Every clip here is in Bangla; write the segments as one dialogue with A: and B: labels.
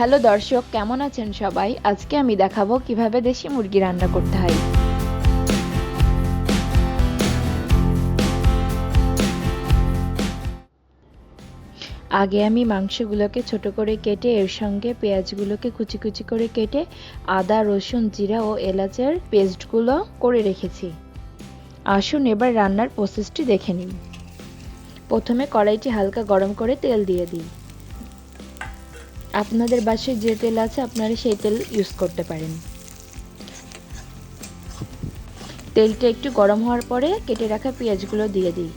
A: হ্যালো দর্শক, কেমন আছেন সবাই? আজকে আমি দেখাবো কীভাবে দেশি মুরগি রান্না করতে হয়। আগে আমি মাংসগুলোকে ছোট করে কেটে, এর সঙ্গে পেঁয়াজগুলোকে কুচি কুচি করে কেটে, আদা, রসুন, জিরা ও এলাচের পেস্টগুলো করে রেখেছি। আসুন এবার রান্নার প্রসেসটি দেখে নিন প্রথমে কড়াইটি হালকা গরম করে তেল দিয়ে দিই। আপনাদের বাসায় যে তেল আছে আপনারা সেই তেল ইউজ করতে পারেন। তেলটা একটু গরম হওয়ার পরে কেটে রাখা পেঁয়াজগুলো দিয়ে দিই।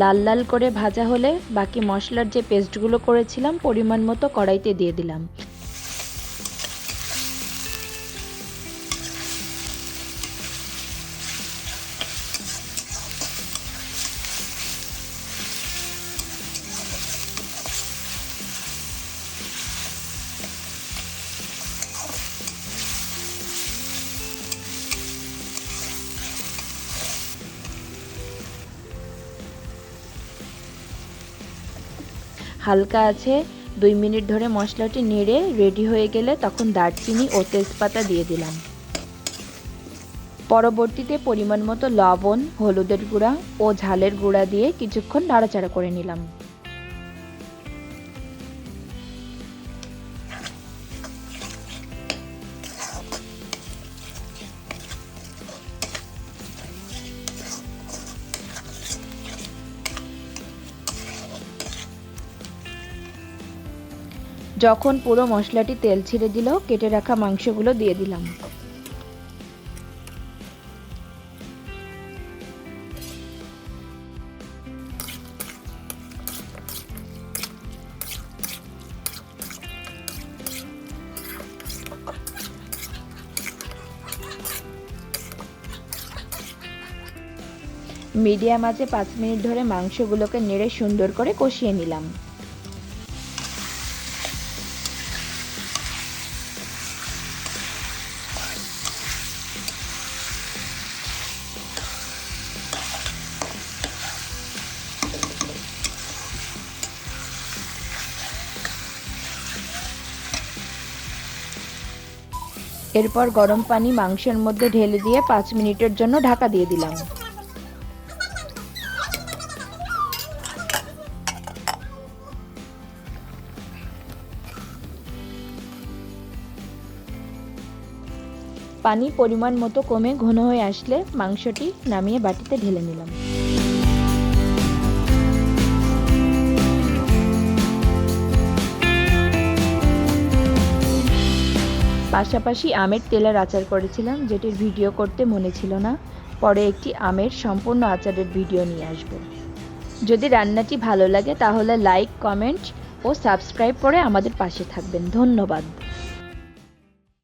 A: লাল লাল করে ভাজা হলে বাকি মশলার যে পেস্টগুলো করেছিলাম, পরিমাণ মতো কড়াইতে দিয়ে দিলাম। হালকা আছে। দুই মিনিট ধরে মশলাটি নেড়ে রেডি হয়ে গেলে তখন দারচিনি ও তেজপাতা দিয়ে দিলাম। পরবর্তীতে পরিমাণ মতো লবণ, হলুদের গুঁড়া ও ঝালের গুঁড়া দিয়ে কিছুক্ষণ নাড়াচাড়া করে নিলাম। যখন পুরো মশলাটি তেল ছিঁড়ে দিল, কেটে রাখা মাংসগুলো দিয়ে দিলাম। মিডিয়াম আঁচে পাঁচ মিনিট ধরে মাংসগুলোকে নেড়ে সুন্দর করে কষিয়ে নিলাম। এরপর গরম পানি মাংসের মধ্যে ঢেলে দিয়ে পাঁচ মিনিটের জন্য ঢাকা দিয়ে দিলাম। পানি পরিমাণ মতো কমে ঘন হয়ে আসলে মাংসটি নামিয়ে বাটিতে ঢেলে নিলাম। পাশাপাশি আমের তেলের আচার করেছিলাম, যেটির ভিডিও করতে মনে ছিল না। পরে একটি আমের সম্পূর্ণ আচারের ভিডিও নিয়ে আসব। যদি রান্নাটি ভালো লাগে, তাহলে লাইক, কমেন্ট ও সাবস্ক্রাইব করে আমাদের পাশে থাকবেন। ধন্যবাদ।